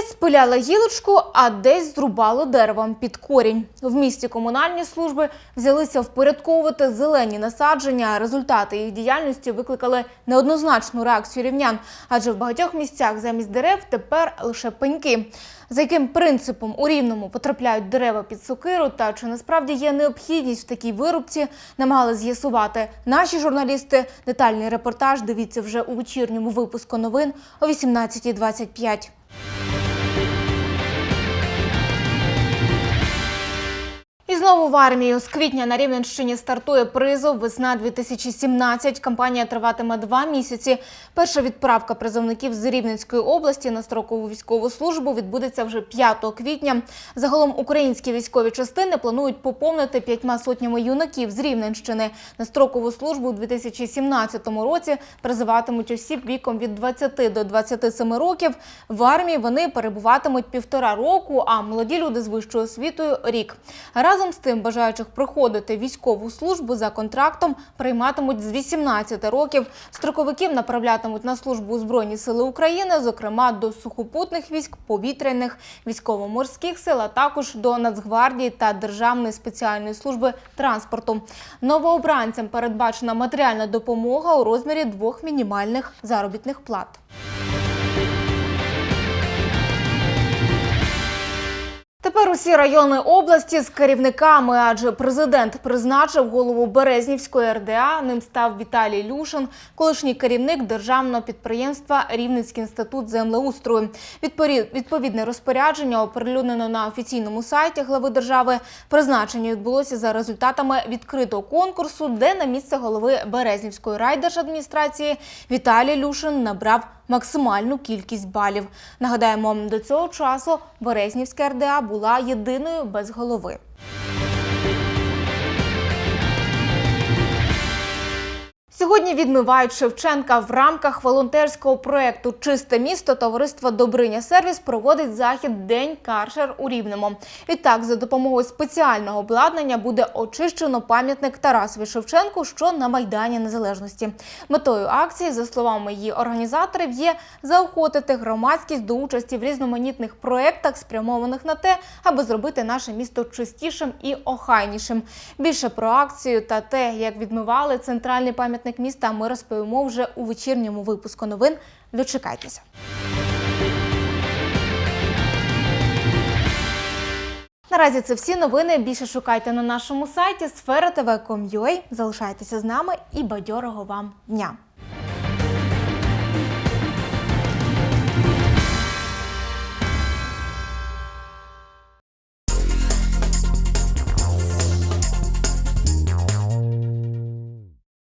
Десь спиляли гілочку, а десь зрубало деревом під корінь. В місті комунальні служби взялися впорядковувати зелені насадження. Результати їх діяльності викликали неоднозначну реакцію рівнян, адже в багатьох місцях замість дерев тепер лише пеньки. За яким принципом у рівному потрапляють дерева під сокиру, та чи насправді є необхідність в такій вирубці, намагали з'ясувати наші журналісти. Детальний репортаж дивіться вже у вечірньому випуску новин о 18.25. Знову в армію з квітня на Рівненщині стартує призов Весна 2017 Кампанія триватиме два місяці. Перша відправка призовників з Рівненської області на строкову військову службу відбудеться вже 5 квітня. Загалом українські військові частини планують поповнити п'ятьма сотнями юнаків з Рівненщини. На строкову службу у 2017 році призиватимуть осіб віком від 20 до 27 років. В армії вони перебуватимуть півтора року, а молоді люди з вищою освітою рік. Разом з тим, бажаючих проходити військову службу за контрактом прийматимуть з 18 років. Строковиків направлятимуть на службу у Збройні Сили України, зокрема до сухопутних військ, повітряних, військово-морських сил, а також до Нацгвардії та Державної спеціальної служби транспорту. Новообранцям передбачена матеріальна допомога у розмірі двох мінімальних заробітних плат. Тепер усі райони області з керівниками, адже президент призначив голову Березнівської РДА. Ним став Віталій Люшин, колишній керівник державного підприємства Рівненський інститут землеустрою. Відповідне розпорядження оприлюднено на офіційному сайті глави держави. Призначення відбулося за результатами відкритого конкурсу, де на місце голови Березнівської райдержадміністрації Віталій Люшин набрав максимальну кількість балів. Нагадаємо, до цього часу Березнівська РДА була єдиною без голови. Сьогодні відмивають Шевченка в рамках волонтерського проєкту Чисте місто товариство Добриня Сервіс проводить захід День Каршер у Рівному. Відтак, за допомогою спеціального обладнання буде очищено пам'ятник Тарасові Шевченку, що на Майдані Незалежності. Метою акції, за словами її організаторів, є заохотити громадськість до участі в різноманітних проєктах, спрямованих на те, аби зробити наше місто чистішим і охайнішим. Більше про акцію та те, як відмивали центральний пам'ятник міста, ми розповімо вже у вечірньому випуску новин. Дочекайтеся. Наразі це всі новини. Більше шукайте на нашому сайті sfera.tv.com.ua. Залишайтеся з нами і бадьорого вам дня.